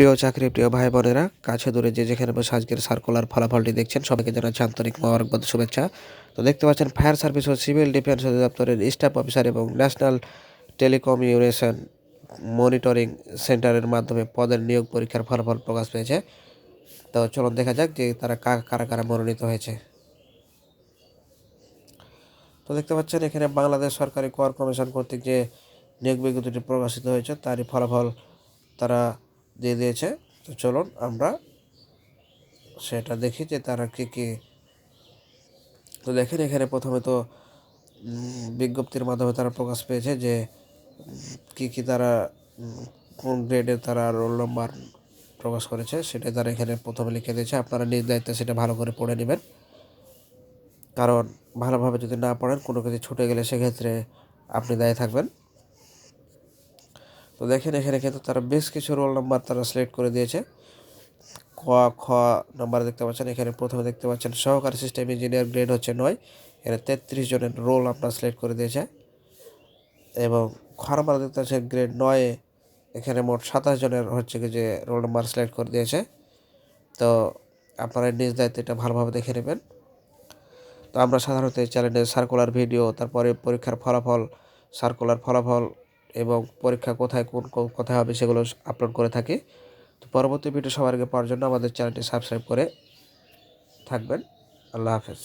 প্রিয় চাকরি, প্রিয় ভাই বোনেরা কাছে দূরে যে যেখানে বসে আজকের সার্কুলার ফলাফলটি দেখছেন, সবাইকে জানাচ্ছি আন্তরিক মোবারকবাদ, শুভেচ্ছা। তো দেখতে পাচ্ছেন, ফায়ার সার্ভিস ও সিভিল ডিফেন্স অধিদপ্তরের স্টাফ অফিসার এবং ন্যাশনাল টেলিকমিউনিকেশন মনিটরিং সেন্টারের মাধ্যমে পদের নিয়োগ পরীক্ষার ফলাফল প্রকাশ পেয়েছে। তো চলুন দেখা যাক যে তারা কারা কারা মনোনীত হয়েছে। তো দেখতে পাচ্ছেন, এখানে বাংলাদেশ সরকারি কর কমিশন কর্তৃক যে নিয়োগ বিজ্ঞপ্তিটি প্রকাশিত হয়েছে, তারই ফলাফল তারা দিয়ে দিয়েছে। তো চলুন আমরা সেটা দেখি যে তারা কী কী। তো দেখেন এখানে প্রথমে তো বিজ্ঞপ্তির মাধ্যমে তারা প্রকাশ পেয়েছে যে কী কী তারা কোন গ্রেডে তারা রোল নাম্বার প্রকাশ করেছে সেটাই তারা এখানে প্রথমে লিখে দিয়েছে। আপনারা নিজ দায়িত্বে সেটা ভালো করে পড়ে নেবেন। কারণ ভালোভাবে যদি না পড়েন কোনো কিছু ছুটে গেলে সেক্ষেত্রে আপনি দায়ী থাকবেন। তো দেখেন, এখানে কিন্তু তারা বেশ কিছু রোল নাম্বার তারা সিলেক্ট করে দিয়েছে। ক, খ নাম্বার দেখতে পাচ্ছেন, এখানে প্রথমে দেখতে পাচ্ছেন, সহকারী সিস্টেম ইঞ্জিনিয়ার গ্রেড হচ্ছে নয়। এখানে তেত্রিশ জনের রোল আপনার সিলেক্ট করে দিয়েছে। এবং খ নাম্বার দেখতে পাচ্ছেন গ্রেড নয়ে, এখানে মোট সাতাশ জনের হচ্ছে কি যে রোল নাম্বার সিলেক্ট করে দিয়েছে। তো আপনারা নিজ দায়িত্বে এটা ভালোভাবে দেখে নেবেন। তো আমরা সাধারণত এই চ্যানেলে সার্কুলার ভিডিও তারপরে পরীক্ষার ফলাফল সার্কুলার ফলাফল এবং পরীক্ষা কোথায় কোন কোথায় হবে সেগুলো আপলোড করে থাকি। তো পরবর্তী ভিডিও সবার আগে পাওয়ার জন্য আমাদের চ্যানেলটি সাবস্ক্রাইব করে থাকবেন। আল্লাহ হাফেজ।